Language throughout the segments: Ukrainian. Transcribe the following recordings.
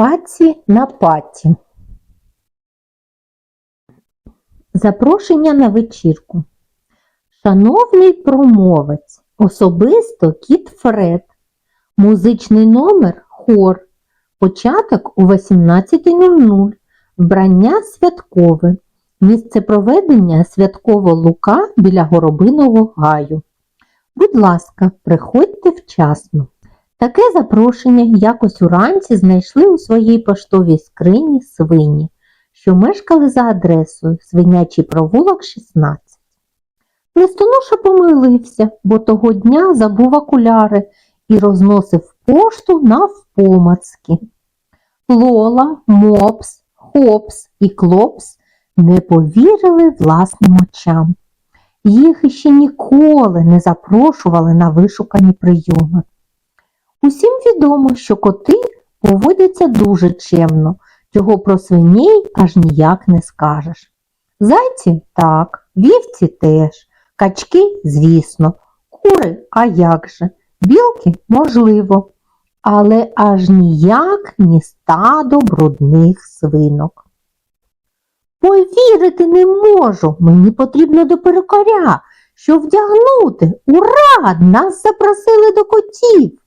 Паці на паті. Запрошення на вечірку. Шановний промовець, особисто кіт Фред. Музичний номер хор. Початок у 18.00. Вбрання святкове. Місце проведення святково лука біля горобиного гаю. Будь ласка, приходьте вчасно. Таке запрошення якось уранці знайшли у своїй поштовій скрині свині, що мешкали за адресою Свинячий провулок 16. Листоноша помилився, бо того дня забув окуляри і розносив пошту навпомацки. Лола, Мопс, Хопс і Клопс не повірили власним очам. Їх іще ніколи не запрошували на вишукані прийоми. Усім відомо, що коти поводяться дуже чемно, чого про свиней аж ніяк не скажеш. Зайці так, вівці теж, качки, звісно, кури, а як же, білки можливо, але аж ніяк ні стадо брудних свинок. Повірити не можу, мені потрібно до перукаря, що вдягнути. Ура! Нас запросили до котів.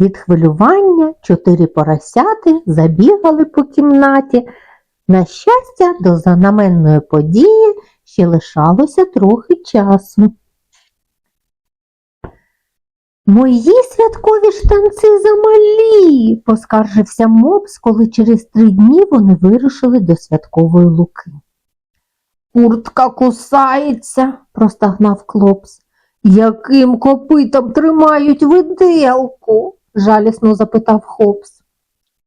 Від хвилювання чотири поросяти забігали по кімнаті. На щастя, до знаменної події ще лишалося трохи часу. Мої святкові штанці замалі, поскаржився мопс, коли через три дні вони вирушили до святкової луки. Куртка кусається, простагнав клопс. Яким копитом тримають виделку? Жалісно запитав Хопс.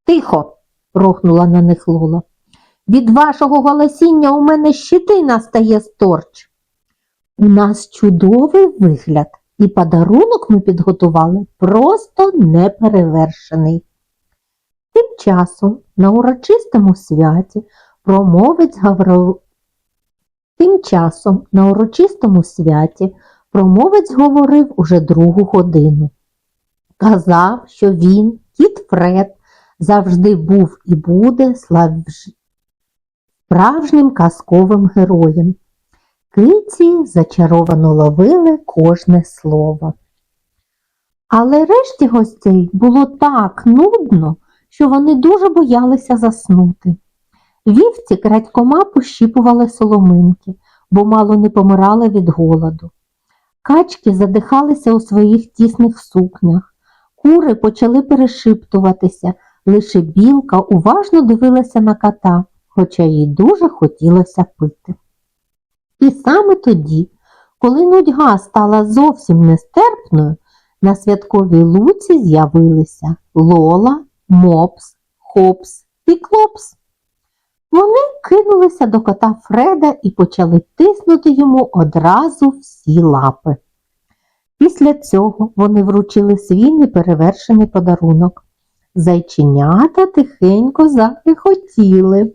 Тихо, рохнула на них Лола. Від вашого голосіння у мене щитина стає сторч. У нас чудовий вигляд, і подарунок ми підготували просто неперевершений. Тим часом на урочистому святі промовець Гавро... Тим часом на урочистому святі промовець говорив уже другу годину. Казав, що він, кіт Фред, завжди був і буде справжнім казковим героєм. Киці зачаровано ловили кожне слово. Але решті гостей було так нудно, що вони дуже боялися заснути. Вівці крадькома пощіпували соломинки, бо мало не помирали від голоду. Качки задихалися у своїх тісних сукнях, кури почали перешиптуватися, лише білка уважно дивилася на кота, хоча їй дуже хотілося пити. І саме тоді, коли нудьга стала зовсім нестерпною, на святковій луці з'явилися Лола, Мопс, Хопс і Клопс. Вони кинулися до кота Фреда і почали тиснути йому одразу всі лапи. Після цього вони вручили свій неперевершений подарунок. Зайченята тихенько захихотіли.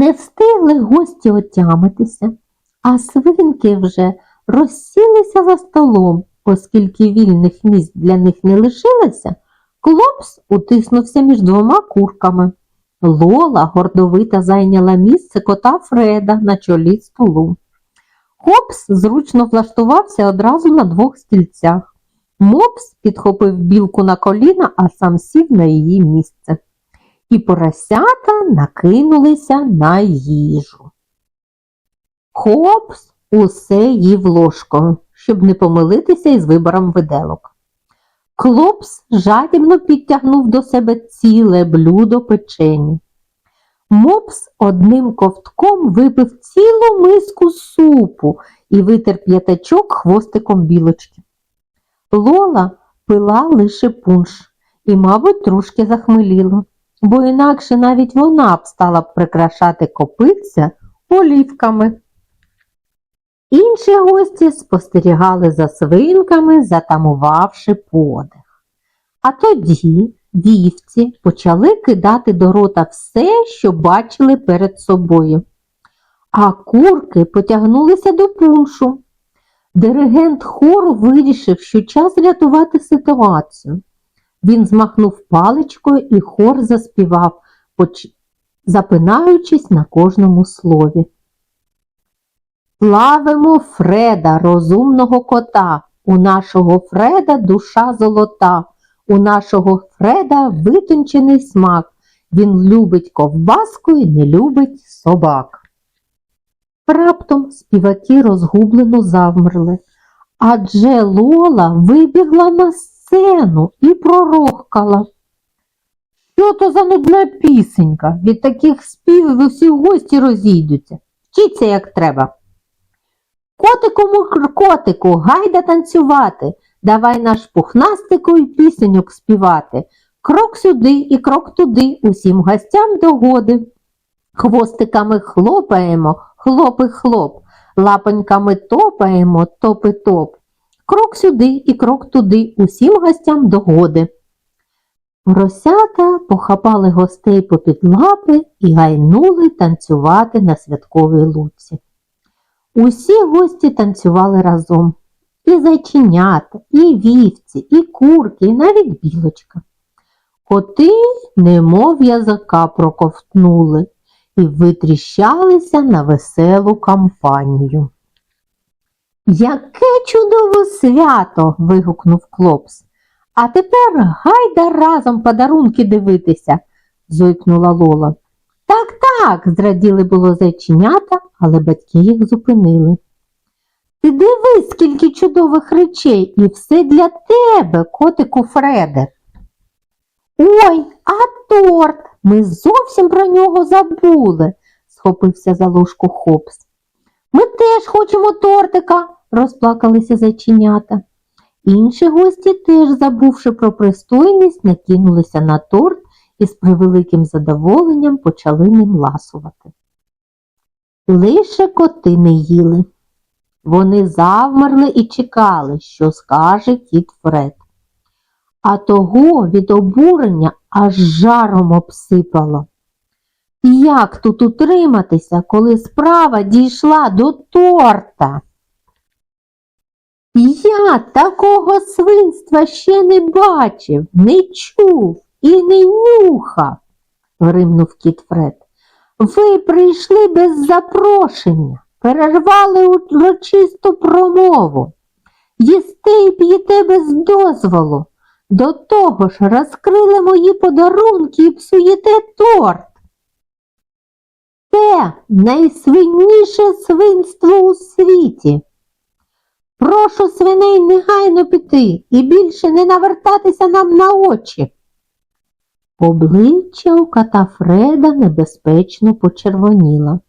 Не встигли гості отямитися, а свинки вже розсілися за столом, оскільки вільних місць для них не лишилося, клопс утиснувся між двома курками. Лола гордовито зайняла місце кота Фреда на чолі столу. Хопс зручно влаштувався одразу на двох стільцях. Мопс підхопив білку на коліна, а сам сів на її місце. І поросята накинулися на їжу. Хопс усе їв ложкою, щоб не помилитися із вибором виделок. Клопс жадібно підтягнув до себе ціле блюдо печені. Мопс одним ковтком випив цілу миску супу і витер п'ятачок хвостиком білочки. Лола пила лише пунш і, мабуть, трошки захмеліло, бо інакше навіть вона б стала б прикрашати копиця олівками. Інші гості спостерігали за свинками, затамувавши подих. А тоді вівці почали кидати до рота все, що бачили перед собою. А курки потягнулися до пуншу. Диригент хору вирішив, що час рятувати ситуацію. Він змахнув паличкою і хор заспівав, запинаючись на кожному слові. Славимо Фреда, розумного кота. У нашого Фреда душа золота, у нашого Фреда витончений смак. Він любить ковбаску і не любить собак. Раптом співаки розгублено завмерли, адже Лола вибігла на сцену і пророхкала. Що то за нудна пісенька? Від таких співів усі гості розійдуться. Вчіться, як треба. Котику мур котику, гайда танцювати, давай наш пухнастику й пісеньок співати. Крок сюди і крок туди, усім гостям догоди. Хвостиками хлопаємо, хлопи хлоп, лапоньками топаємо, топи топ. Крок сюди і крок туди, усім гостям догоди. Поросята похапали гостей попід лапи і гайнули танцювати на святковій луці. Усі гості танцювали разом. І зайченята, і вівці, і курки, і навіть білочка. Коти, немов язика проковтнули і витріщалися на веселу кампанію. Яке чудове свято. вигукнув Клопс. А тепер гайда разом подарунки дивитися, зойкнула Лола. Так, так, зраділи було зайченята, але батьки їх зупинили. Ти дивись, скільки чудових речей, і все для тебе, котику Фреде. Ой, а торт! Ми зовсім про нього забули, схопився за ложку Хопс. Ми теж хочемо тортика, розплакалися зайченята. Інші гості, теж забувши про пристойність, накинулися на торт і з превеликим задоволенням почали ним ласувати. Лише коти не їли. Вони завмерли і чекали, що скаже кіт Фред. А того від обурення аж жаром обсипало. Як тут утриматися, коли справа дійшла до торта? Я такого свинства ще не бачив, не чув і не нюхав, гримнув кіт Фред. Ви прийшли без запрошення, перервали урочисту промову, їсте і п'єте без дозволу. До того ж розкрили мої подарунки і псуєте торт. Це найсвинніше свинство у світі. Прошу свиней негайно піти і більше не навертатися нам на очі. Обличчя у кота Фреда небезпечно почервоніло.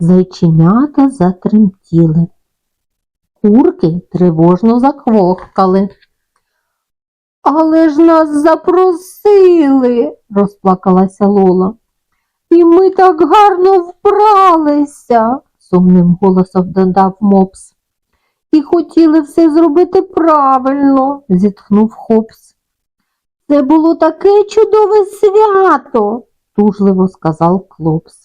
Зайченята затремтіли. Курки тривожно заквохкали. Але ж нас запросили, розплакалася Лола. І ми так гарно вбралися, сумним голосом додав мопс. І хотіли все зробити правильно, зітхнув Хопс. Це було таке чудове свято, тужливо сказав Клопс.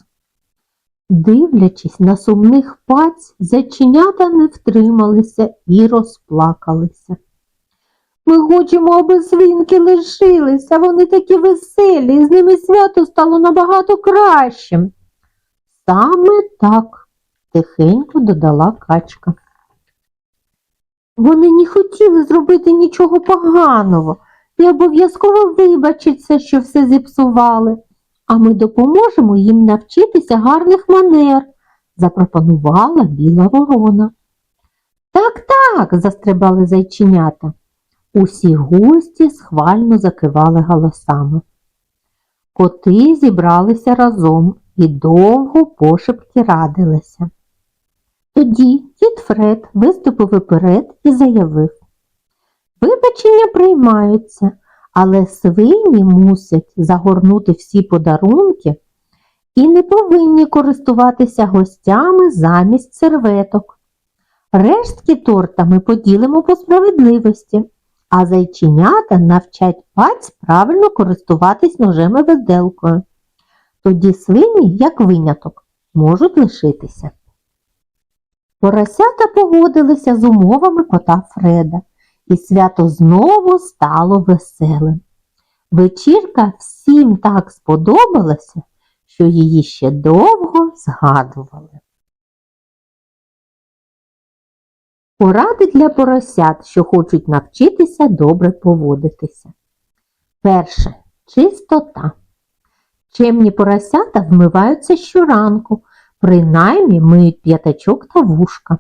Дивлячись на сумних паць, зайченята не втрималися і розплакалися. Ми хочемо, аби свинки лишилися, вони такі веселі, і з ними свято стало набагато кращим. Саме так, тихенько додала качка. Вони не хотіли зробити нічого поганого і обов'язково вибачаться, що все зіпсували, а ми допоможемо їм навчитися гарних манер, запропонувала біла ворона. Так, так, застрибали зайченята. Усі гості схвально закивали голосами. Коти зібралися разом і довго пошепки радилися. Тоді кіт Фред виступив уперед і заявив Вибачення приймаються, але свині мусять загорнути всі подарунки і не повинні користуватися гостями замість серветок. Рештки торта ми поділимо по справедливості, а зайченята навчать паць правильно користуватись ножем і виделкою. Тоді свині, як виняток, можуть лишитися. Поросята погодилися з умовами кота Фреда і свято знову стало веселим. Вечірка всім так сподобалася, що її ще довго згадували. Поради для поросят, що хочуть навчитися добре поводитися. Перше. Чистота. Чемні поросята вмиваються щоранку, принаймні миють п'ятачок та вушка.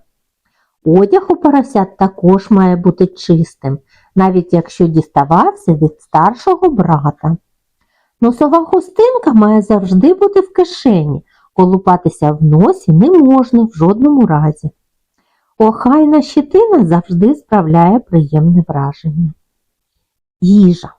Одяг у поросят також має бути чистим, навіть якщо діставався від старшого брата. Носова хустинка має завжди бути в кишені, колупатися в носі не можна в жодному разі. Охайна щитина завжди справляє приємне враження. Їжа.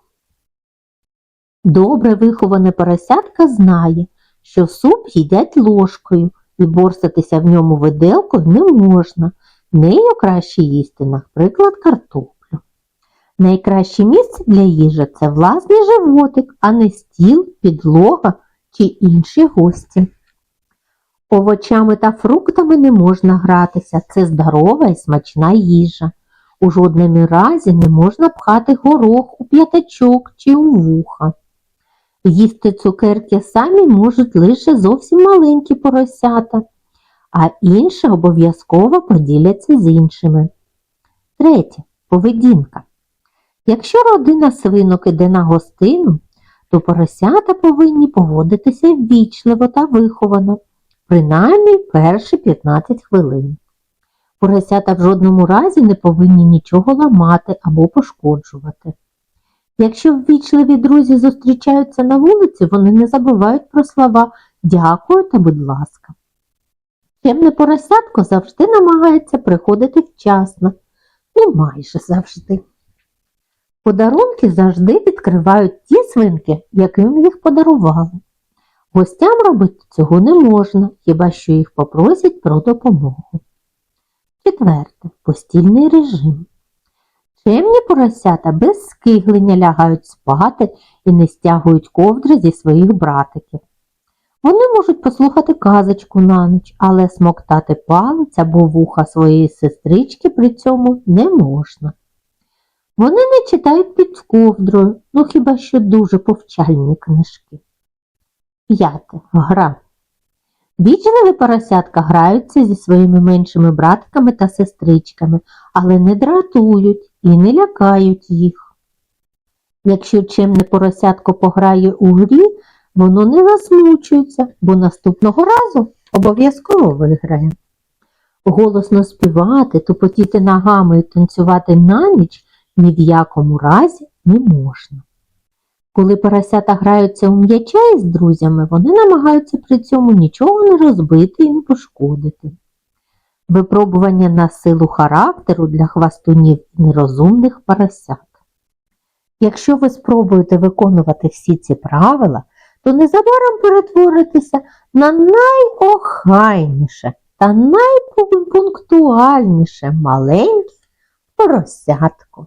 Добре виховане поросятка знає, що суп їдять ложкою і борсатися в ньому виделкою не можна. Нею краще їсти, наприклад, картоплю. Найкраще місце для їжі це власний животик, а не стіл, підлога чи інші гості. Овочами та фруктами не можна гратися, це здорова і смачна їжа. У жодному разі не можна пхати горох у п'ятачок чи у вуха. Їсти цукерки самі можуть лише зовсім маленькі поросята, а інші обов'язково поділяться з іншими. Третє. Поведінка. Якщо родина свинок іде на гостину, то поросята повинні поводитися ввічливо та виховано, принаймні перші 15 хвилин. Поросята в жодному разі не повинні нічого ламати або пошкоджувати. Якщо ввічливі друзі зустрічаються на вулиці, вони не забувають про слова дякую та будь ласка. Темне поросятко завжди намагається приходити вчасно, ну майже завжди. Подарунки завжди відкривають ті свинки, яким їх подарували. Гостям робити цього не можна, хіба що їх попросять про допомогу. Четверте. Постільний режим. Чемні поросята без скиглення лягають спати і не стягують ковдри зі своїх братиків. Вони можуть послухати казочку на ніч, але смоктати палець або вуха своєї сестрички при цьому не можна. Вони не читають під ковдрою, ну хіба що дуже повчальні книжки. П'яте. Гра. Вічливі поросятка граються зі своїми меншими братками та сестричками, але не дратують і не лякають їх. Якщо чемне поросятко пограє у грі, воно не засмучується, бо наступного разу обов'язково виграє. Голосно співати, тупотіти ногами і танцювати на ніч ні в якому разі не можна. Коли поросята граються у м'яча із друзями, вони намагаються при цьому нічого не розбити і не пошкодити. Випробування на силу характеру для хвастунів і нерозумних поросят. Якщо ви спробуєте виконувати всі ці правила, то незабаром перетворитися на найохайніше та найпунктуальніше маленьке поросятко.